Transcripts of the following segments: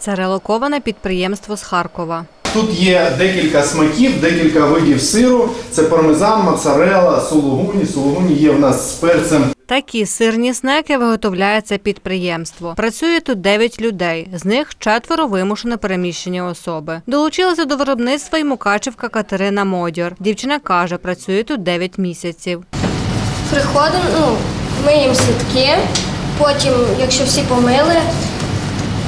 Це релоковане підприємство з Харкова. Тут є декілька смаків, декілька видів сиру. Це пармезан, моцарелла, сулугуні. Сулугуні є в нас з перцем. Такі сирні снеки виготовляє це підприємство. Працює тут 9 людей, з них четверо вимушено переміщені особи. Долучилася до виробництва й Мукачівка Катерина Модьор. Дівчина каже, працює тут 9 місяців. Приходимо, ну, миємо сітки, потім, якщо всі помили,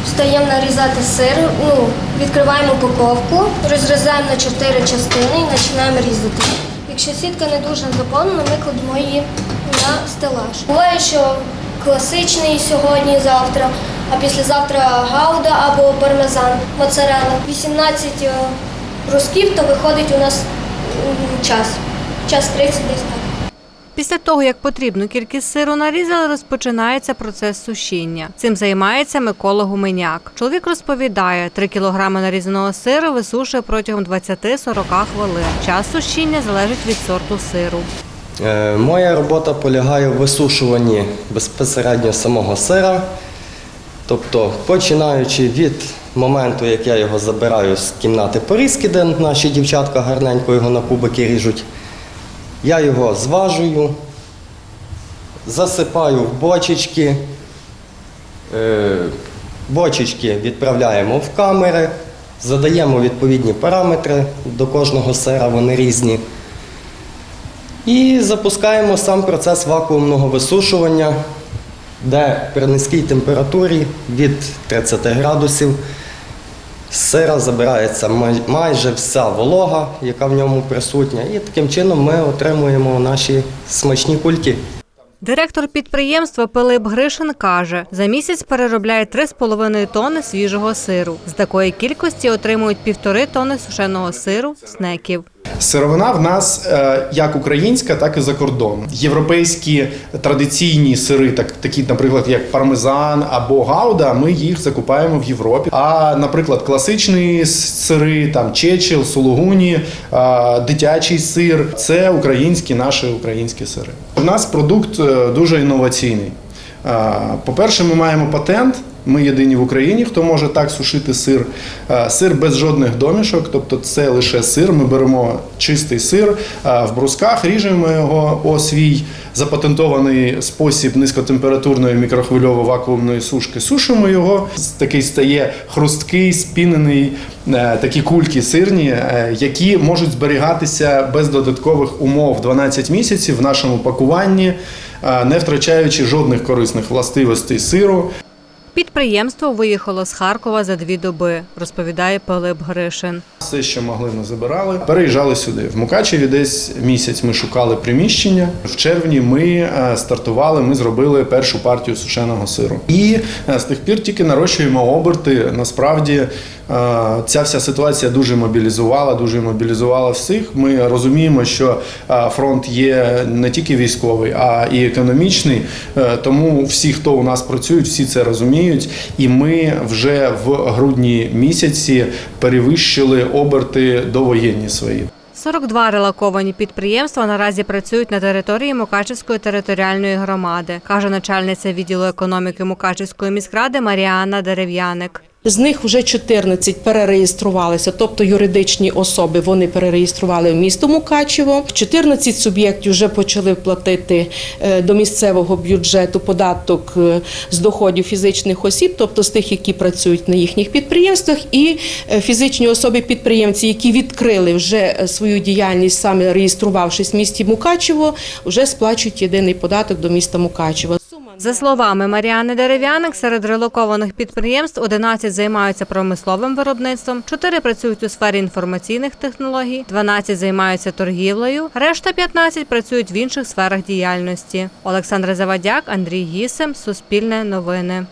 стаємо нарізати сир, ну, відкриваємо упаковку, розрізаємо на чотири частини і починаємо різати. Якщо сітка не дуже заповнена, ми кладемо її на стелаж. Буває, що класичний сьогодні, завтра, а післязавтра гауда або пармезан, моцарелла. 18 брусків, то виходить у нас час. Час 30 десь так. Після того, як потрібну кількість сиру нарізали, розпочинається процес сушіння. Цим займається Микола Гуменяк. Чоловік розповідає, 3 кілограми нарізаного сиру висушує протягом 20-40 хвилин. Час сушіння залежить від сорту сиру. Е, Моя робота полягає в висушуванні безпосередньо самого сира. Тобто, починаючи від моменту, як я його забираю з кімнати порізки, де наші дівчатка гарненько його на кубики ріжуть, я його зважую, засипаю в бочечки. Е, Бочечки відправляємо в камери, задаємо відповідні параметри до кожного сира, вони різні. І запускаємо сам процес вакуумного висушування, де при низькій температурі від 30 градусів сира забирається майже вся волога, яка в ньому присутня, і таким чином ми отримуємо наші смачні кульки. Директор підприємства Пилип Гришин каже, за місяць переробляє 3,5 тонни свіжого сиру. З такої кількості отримують півтори тонни сушеного сиру, снеків. Сировина в нас е, як українська, так і за кордоном. Європейські традиційні сири, так, такі, наприклад, як пармезан або гауда, ми їх закупаємо в Європі. А, наприклад, класичні сири, там чечил, сулугуні, е, дитячий сир це українські наші українські сири. У нас продукт е, дуже інноваційний. Е, По-перше, ми маємо патент. Ми єдині в Україні, хто може так сушити сир. Е, Сир без жодних домішок, тобто це лише сир. Ми беремо чистий сир е, в брусках, ріжемо його о свій запатентований спосіб низькотемпературної мікрохвильово-вакуумної сушки. Сушимо його. Такий стає хрусткий, спінений, е, такі кульки сирні, які можуть зберігатися без додаткових умов 12 місяців в нашому пакуванні, не втрачаючи жодних корисних властивостей сиру. Підприємство виїхало з Харкова за дві доби, розповідає Пилип Гришин. Все, що могли, ми забирали. Переїжджали сюди. В Мукачеві десь місяць ми шукали приміщення. В червні ми е, стартували, ми зробили першу партію сушеного сиру. І е, з тих пір тільки нарощуємо оберти. Насправді е, ця вся ситуація дуже мобілізувала, дуже мобілізувала всіх. Ми розуміємо, що фронт є не тільки військовий, а і економічний. Тому всі, хто у нас працюють, всі це розуміють. І ми вже в грудні місяці перевищили оберти довоєнні свої. 42 релаковані підприємства наразі працюють на території Мукачівської територіальної громади, каже начальниця відділу економіки Мукачівської міськради Маріанна Дерев'яник. З них вже 14 перереєструвалися, тобто юридичні особи вони перереєстрували в місто Мукачево. 14 суб'єктів вже почали платити е, до місцевого бюджету податок е, з доходів фізичних осіб, тобто з тих, які працюють на їхніх підприємствах, і е, фізичні особи-підприємці, які відкрили вже свою діяльність, саме реєструвавшись в місті Мукачево, вже сплачують єдиний податок до міста Мукачево. За словами Маріани Дерев'яник, серед релокованих підприємств 11 займаються промисловим виробництвом, 4 працюють у сфері інформаційних технологій, 12 займаються торгівлею, решта 15 працюють в інших сферах діяльності. Олександр Завадяк, Андрій Гісем, Суспільне новини.